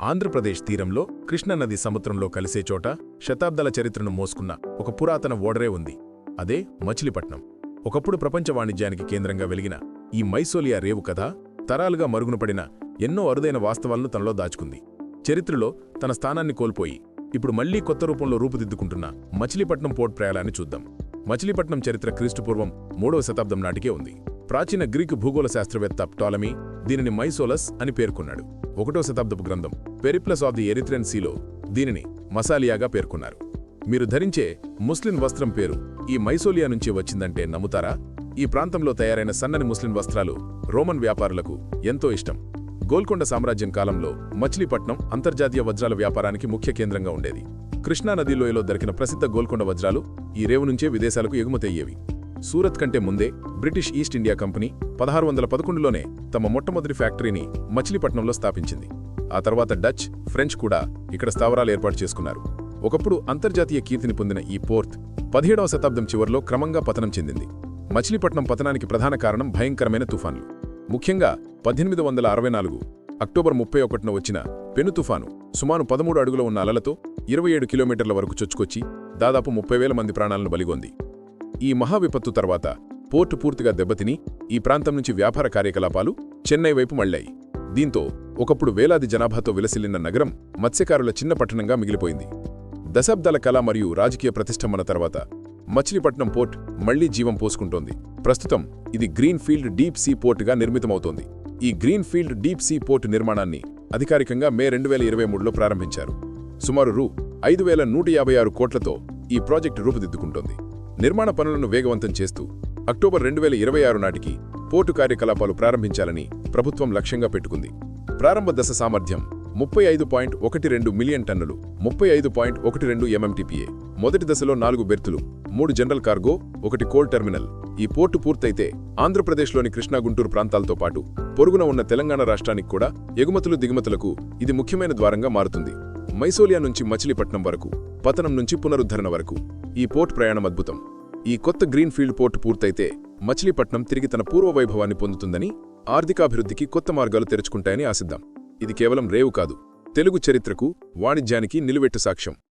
ఆంధ్రప్రదేశ్ తీరంలో కృష్ణానది సముద్రంలో కలిసే చోట శతాబ్దాల చరిత్రను మోసుకున్న ఒక పురాతన ఓడరే ఉంది. అదే మచిలీపట్నం. ఒకప్పుడు ప్రపంచ వాణిజ్యానికి కేంద్రంగా వెలిగిన ఈ మైసోలియా రేవు కథ తరాలుగా మరుగునపడిన ఎన్నో అరుదైన వాస్తవాలను తనలో దాచుకుంది. చరిత్రలో తన స్థానాన్ని కోల్పోయి ఇప్పుడు మళ్ళీ కొత్త రూపంలో రూపుదిద్దుకుంటున్న మచిలీపట్నం పోర్ట్ ప్రయాణాన్ని చూద్దాం. మచిలీపట్నం చరిత్ర క్రీస్తుపూర్వం మూడవ శతాబ్దం నాటికే ఉంది. ప్రాచీన గ్రీకు భూగోళ శాస్త్రవేత్త టాలమీ దీనిని మైసోలస్ అని పేర్కొన్నాడు. ఒకటో శతాబ్దపు గ్రంథం పెరిప్లస్ ఆఫ్ ది ఎరిథ్రెన్ సీలో దీనిని మసాలియాగా పేర్కొన్నారు. మీరు ధరించే ముస్లిం వస్త్రం పేరు ఈ మైసోలియా నుంచి వచ్చిందంటే నమ్ముతారా? ఈ ప్రాంతంలో తయారైన సన్నని ముస్లిం వస్త్రాలు రోమన్ వ్యాపారులకు ఎంతో ఇష్టం. గోల్కొండ సామ్రాజ్యం కాలంలో మచిలీపట్నం అంతర్జాతీయ వజ్రాల వ్యాపారానికి ముఖ్య కేంద్రంగా ఉండేది. కృష్ణా లోయలో దొరికిన ప్రసిద్ధ గోల్కొండ వజ్రాలు ఈ రేవు నుంచే విదేశాలకు ఎగుమతయ్యేవి సూరత్ కంటే ముందే బ్రిటిష్ ఈస్ట్ ఇండియా కంపెనీ పదహారు వందల పదకొండులోనే తమ మొట్టమొదటి ఫ్యాక్టరీని మచిలీపట్నంలో స్థాపించింది. ఆ తర్వాత డచ్ ఫ్రెంచ్ కూడా ఇక్కడ స్థావరాలు ఏర్పాటు చేసుకున్నారు. ఒకప్పుడు అంతర్జాతీయ కీర్తిని పొందిన ఈ పోర్ట్ పదిహేడవ శతాబ్దం చివర్లో క్రమంగా పతనం చెందింది. మచిలీపట్నం పతనానికి ప్రధాన కారణం భయంకరమైన తుఫాన్లు. ముఖ్యంగా పద్దెనిమిది వందల అరవై నాలుగు అక్టోబర్ ముప్పై ఒకటిన వచ్చిన పెను తుఫాను సుమారు పదమూడు అడుగుల ఉన్న అలలతో ఇరవై ఏడు కిలోమీటర్ల వరకు చొచ్చుకొచ్చి దాదాపు ముప్పై వేల మంది ప్రాణాలను బలిగొంది. ఈ మహావిపత్తు తర్వాత పోర్టు పూర్తిగా దెబ్బతిని ఈ ప్రాంతం నుంచి వ్యాపార కార్యకలాపాలు చెన్నై వైపు మళ్ళాయి దీంతో ఒకప్పుడు వేలాది జనాభాతో విలసిల్లిన నగరం మత్స్యకారుల చిన్న పట్టణంగా మిగిలిపోయింది. దశాబ్దాల కళ మరియు రాజకీయ ప్రతిష్టంభన తర్వాత మచిలీపట్నం పోర్ట్ మళ్ళీ జీవం పోసుకుంటోంది. ప్రస్తుతం ఇది గ్రీన్ ఫీల్డ్ డీప్ సీ పోర్టుగా నిర్మితమవుతోంది. ఈ green field deep sea port నిర్మాణాన్ని అధికారికంగా మే రెండు వేల ఇరవై మూడులో ప్రారంభించారు. సుమారు రూ. ఐదు వేల నూట యాభై ఆరు కోట్లతో ఈ ప్రాజెక్టు రూపుదిద్దుకుంటోంది. నిర్మాణ పనులను వేగవంతం చేస్తూ అక్టోబర్ రెండు వేల ఇరవై ఆరు నాటికి పోర్టు కార్యకలాపాలు ప్రారంభించాలని ప్రభుత్వం లక్ష్యంగా పెట్టుకుంది. ప్రారంభ దశ సామర్థ్యం ముప్పై ఐదు పాయింట్ ఒకటి రెండు మిలియన్ టన్నులు ముప్పై ఐదు పాయింట్ ఒకటి రెండు ఎంఎంటీపీఏ మొదటి దశలో నాలుగు బెర్తులు మూడు జనరల్ కార్గో ఒకటి కోల్డ్ టెర్మినల్. ఈ పోర్టు పూర్తయితే ఆంధ్రప్రదేశ్లోని కృష్ణా గుంటూరు ప్రాంతాలతో పాటు పొరుగున ఉన్న తెలంగాణ రాష్ట్రానికి కూడా ఎగుమతులు దిగుమతులకు ఇది ముఖ్యమైన ద్వారంగా మారుతుంది. మైసోలియా నుంచి మచిలీపట్నం వరకు పతనం నుంచి పునరుద్ధరణ వరకు. ఈ పోర్ట్ ప్రయాణం అద్భుతం. ఈ కొత్త గ్రీన్ ఫీల్డ్ పూర్తయితే మచిలీపట్నం తిరిగి తన పూర్వ వైభవాన్ని పొందుతుందని ఆర్థికాభివృద్ధికి కొత్త మార్గాలు తెరుచుకుంటాయని ఆశిద్దాం. ఇది కేవలం రేవు కాదు తెలుగు చరిత్రకు వాణిజ్యానికి నిలువెట్టు సాక్ష్యం.